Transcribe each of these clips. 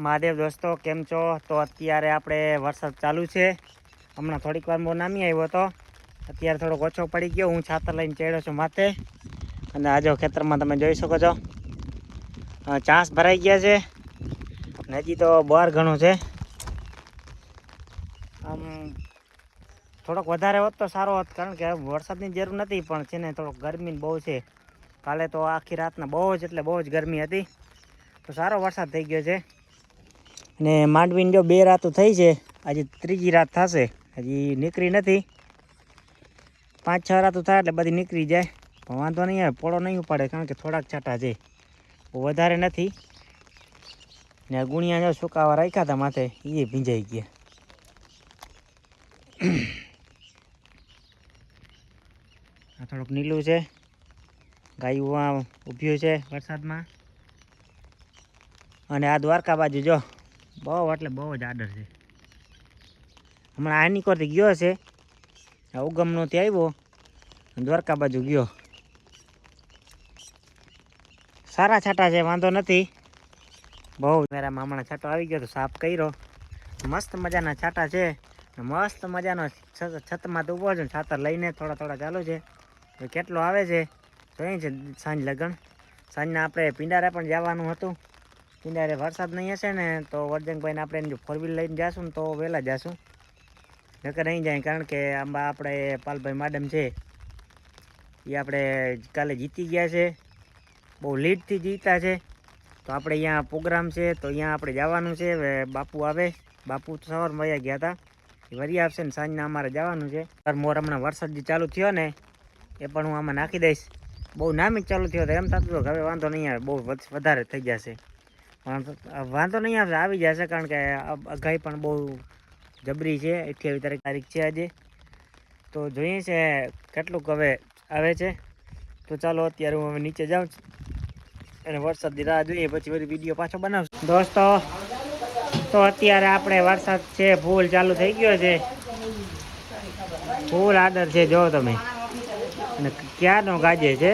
મહાદેવ દોસ્તો, કેમ છો? તો અત્યારે આપણે વરસાદ ચાલુ છે. હમણાં થોડીક વાર બહુ નામી આવ્યો હતો અત્યારે થોડોક ઓછો પડી ગયો. હું છાતર લઈને ચડ્યો છું માથે. અને આજે ખેતરમાં તમે જોઈ શકો છો. ચાંસ ભરાઈ ગયા છે. હજી તો બહાર ઘણું છે. આમ, થોડોક વધારે હોત તો સારો હોત, કારણ કે વરસાદની જરૂર નથી, પણ છે ને થોડોક ગરમી બહુ છે. કાલે તો આખી રાતના બહુ જ, એટલે બહુ જ ગરમી હતી. તો સારો વરસાદ થઈ ગયો છે. અને માંડવીને જો બે રાતો થઈ છે, આજે ત્રીજી રાત થશે. હજી નીકળી નથી. પાંચ, છ રાતો થાય એટલે બધી નીકળી જાય. પણ વાંધો નહીં આવે, પોળો નહીં ઉપાડે, કારણ કે થોડાક છાંટા છે. વધારે નથી. ને ગુણિયા જો સુકાવા રાખ્યા હતા માથે એ ભીંજાઈ ગયા. આ થોડુંક નીલું છે. ગાયું ઊભ્યું છે વરસાદમાં. અને આ દ્વારકા બાજુ જો બહુ એટલે બહુ જ આદર છે. હમણાં આની કરતી ગયો છે. આ ઉગમનો ત્યાં આવ્યો. દ્વારકા બાજુ ગયો. સારા છાંટા છે, વાંધો નથી. બહુ મેરામાં હમણાં છાંટો આવી ગયો તો સાફ કર્યો. મસ્ત મજાના છાંટા છે. મસ્ત મજાનો છતમાં તો ઊભો છે, છાતર લઈને થોડા થોડા ચાલુ છે. તો કેટલો આવે છે? જોઈએ છે સાંજ લગ્ન. સાંજના આપણે પિંડારે પણ જવાનું હતું. પિંડારે વરસાદ નહીં હશે ને, તો વરજંગભાઈને આપણે જો ફોર વ્હીલ લઈને જાશું ને તો વહેલા જાશું. નકર નહીં જાય, કારણ કે આંબા આપણે પાલભાઈ માડમ છે એ આપણે કાલે જીતી ગયા છે. બહુ લીડથી જીતા છે. તો આપણે અહીંયા પ્રોગ્રામ છે, તો અહીંયા આપણે જવાનું છે. બાપુ આવે, બાપુ તો સવારમાં વયા ગયા હતા. એ વરી આવશે ને સાંજના અમારે જવાનું છે. મોર હમણાં વરસાદ જે ચાલુ થયો ને, એ પણ હું આમાં નાખી દઈશ. બહુ નામી ચાલુ થયો તો એમ થતું હતું હવે વાંધો નહીં આવે, બહુ વધારે થઈ જશે. વાંધો વાંધો નહીં આવશે આવી જશે કારણ કે અઘાઈ પણ બહુ જબરી છે, અઠ્યાવીસ તારીખ તારીખ છે આજે. તો જોઈએ છે કેટલુંક હવે આવે છે. તો ચાલો અત્યારે હું હવે નીચે જાઉં છું અને વરસાદની રાહ જોઈએ, પછી બધી વીડિયો પાછો બનાવશું. દોસ્તો, તો અત્યારે આપણે વરસાદ છે, ફૂલ ચાલુ થઈ ગયો છે. ફૂલ આદર છે, જો તમે. અને ક્યારનો ગાજે છે?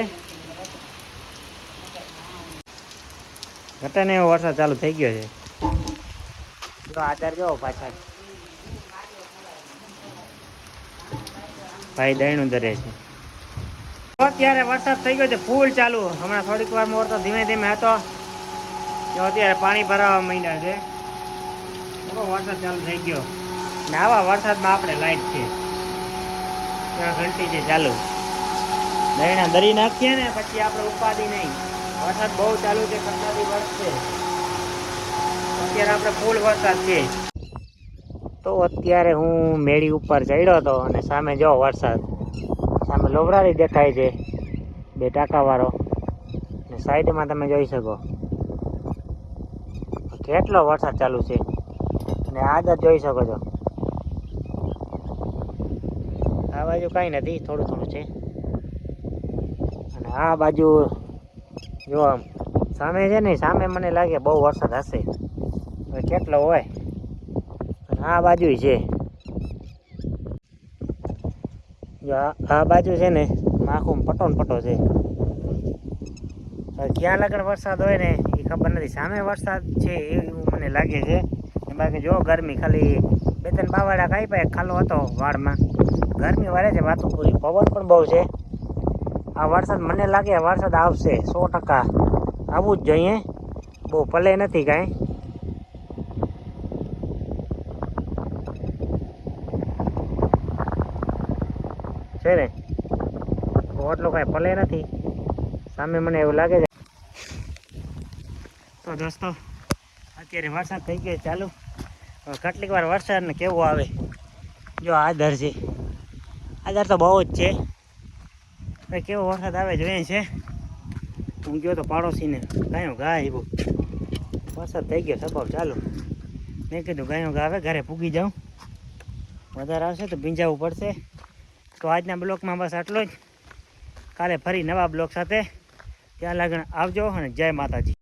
ઘટને એવો વરસાદ ચાલુ થઈ ગયો છે. જો કેવો પાછા પાછળ? ભાઈ દહીણું દરે છે. તો અત્યારે વરસાદ થઈ ગયો છે ફૂલ ચાલુ. હમણાં થોડીક વાર મોર તો ધીમે ધીમે હતો. અત્યારે પાણી ભરાવા માંડ્યા છે. વરસાદ ચાલુ થઈ ગયો. ને આવા વરસાદમાં આપણે લાઈટ છે. ત્યાં ઘંટી છે ચાલુ. દહીણા દરી નાખીએ ને પછી આપણે ઉપાધિ નહીં. વરસાદ બહુ ચાલુ છે કટકાથી વરસશે અત્યારે આપણે ફૂલ વરસાદ છે. તો અત્યારે હું મેળી ઉપર ચડ્યો હતો અને સામે જો વરસાદ, સામે લોબરારી દેખાય છે, બે ટાંકાવાળો. ને સાઈડમાં તમે જોઈ શકો કેટલો વરસાદ ચાલુ છે. અને આગળ જોઈ શકો છો. આ બાજુ કાંઈ નથી થોડું થોડું છે. અને આ બાજુ જો આમ સામે છે ને, સામે મને લાગે બહુ વરસાદ હશે. હવે કેટલો હોય? આ બાજુ છે. જો આ બાજુ છે ને આખું પટો ને પટો છે. ક્યાં લગણ વરસાદ હોય ને, એ ખબર નથી. સામે વરસાદ છે એવું મને લાગે છે. બાકી જો ગરમી ખાલી બે ત્રણ બાવાડા પાય ખાલો હતો વાળમાં ગરમી વળે છે, વાતું પૂરી. પવન પણ બહુ છે. આ વરસાદ મને લાગે વરસાદ આવશે, સો ટકા. આવવું જ જોઈએ. બહુ પલે નથી કાંઈ. છે ને? ઓટલો કાંઈ પલે નથી. સામે મને એવું લાગે છે. તો દોસ્તો, અત્યારે વરસાદ થઈ ગયો ચાલુ. કેટલીક વાર વરસાદ ને કેવો આવે? જો આધાર છે. આધાર તો બહુ જ છે. હવે કેવો વરસાદ આવે જોઈએ છે. હું ગયો તો પાડોશીને ગાયો ગા આવ્યો વરસાદ થઈ ગયો સ્વભાવ ચાલુ. મેં કીધું ગાયો ગા આવે, ઘરે પૂગી જાઉં. વધારે આવશે તો ભીંજાવવું પડશે. તો આજના બ્લોકમાં બસ આટલો જ. કાલે ફરી નવા બ્લોક સાથે. ત્યાં લગ્ન આવજો અને જય માતાજી.